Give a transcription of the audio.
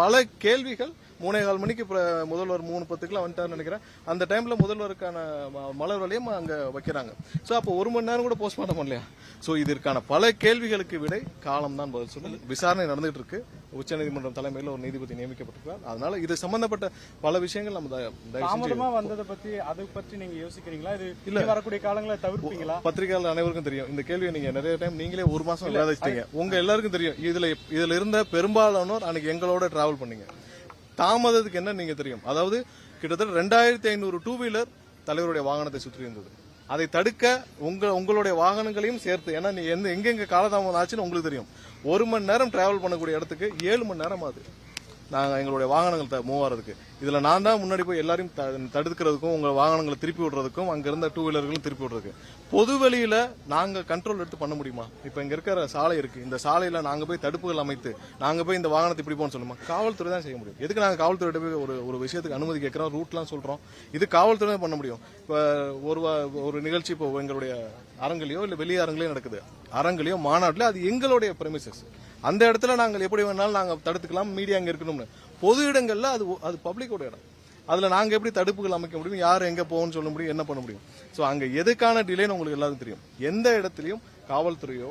பல கேள்விகள் மூணே கால் மணிக்கு முதல்வர் மூணு பத்துக்குலாம் வந்துட்டாருன்னு நினைக்கிறேன். அந்த டைம்ல முதல்வருக்கான ம- மலர் வலையும் அங்க வைக்கிறாங்க. ஸோ அப்போ ஒரு மணி நேரம் கூட போஸ்ட்மார்ட்டம் பண்ணலையா? ஸோ இதற்கான பல கேள்விகளுக்கு விடை காலம் தான் பதில் சொல்லு விசாரணை நடந்துட்டு இருக்கு. உச்சநீதிமன்றம் தலைமையில் ஒரு நீதிபதி நியமிக்கப்பட்டிருக்கார் அதனால இது சம்பந்தப்பட்ட பல விஷயங்கள் நம்ம தாமதமா வந்ததை பத்தி அதை பற்றி நீங்க யோசிக்கிறீங்களா? இது இனி வரக்கூடிய காலங்களை தவிர்ப்பீங்களா? பத்திரிகையாளர் அனைவருக்கும் தெரியும். இந்த கேள்வியை நீங்க நிறைய டைம் நீங்களே ஒரு மாசம் விவாதிச்சிட்டீங்க. உங்க எல்லாருக்கும் தெரியும். இதுல இதுல இருந்த பெரும்பாலானோர் அன்னைக்கு எங்களோட டிராவல் பண்ணீங்க. தாமதத்துக்கு என்ன நீங்க தெரியும்? அதாவது கிட்டத்தட்ட ரெண்டாயிரத்தி ஐநூறு டூ வீலர் தலைவருடைய வாகனத்தை சுற்றி இருந்தது அதை தடுக்க உங்க உங்களுடைய வாகனங்களையும் சேர்த்து. ஏன்னா நீ எந்த எங்கெங்க காலதாமதம் ஆச்சுன்னு உங்களுக்கு தெரியும். ஒரு மணி நேரம் டிராவல் பண்ணக்கூடிய இடத்துக்கு ஏழு மணி நேரம் ஆகுது நாங்கள் எங்களுடைய வாகனங்கள் மூவ் ஆகிறதுக்கு இதில் நான் தான் முன்னாடி போய் எல்லாரையும் த- தடுக்கிறதுக்கும் உங்கள் வாகனங்களை திருப்பி விடுறதுக்கும் அங்கே இருந்த டூ வீலர்களும் திருப்பி விடுறதுக்கு. பொது வெளியில நாங்கள் கண்ட்ரோல் எடுத்து பண்ண முடியுமா? இப்போ இங்கே இருக்கிற சாலை இருக்குது இந்த சாலையில் நாங்கள் போய் தடுப்புகள் அமைத்து நாங்கள் போய் இந்த வாகனத்தை இப்படி போன்னு சொல்லுமா? காவல்துறை தான் செய்ய முடியும். எதுக்கு நாங்கள் காவல்துறையிட்ட போய் ஒரு ஒரு விஷயத்துக்கு அனுமதி கேட்குறோம்? ரூட்லாம் சொல்கிறோம் இது காவல்துறை தான் பண்ண முடியும். இப்போ ஒரு வா- ஒரு நிகழ்ச்சி இப்போ எங்களுடைய அரங்கிலையோ இல்லை வெளியே அரங்கிலையோ நடக்குது. அரங்கிலையோ மாநாட்டில் அது எங்களுடைய பிரமிசஸ் அந்த இடத்துல நாங்கள் எப்படி வேணாலும் நாங்கள் தடுத்துக்கலாம் மீடியா அங்கே இருக்கணும்னு. பொது இடங்கள்ல அது அது பப்ளிக்கோட இடம். அதில் நாங்கள் எப்படி தடுப்புகள் அமைக்க முடியும் யார் எங்கே போகணும்னு சொல்ல முடியும் என்ன பண்ண முடியும். ஸோ அங்கே எதுக்கான டிலேன்னு உங்களுக்கு எல்லாத்துக்கும் தெரியும். எந்த இடத்துலையும் காவல்துறையோ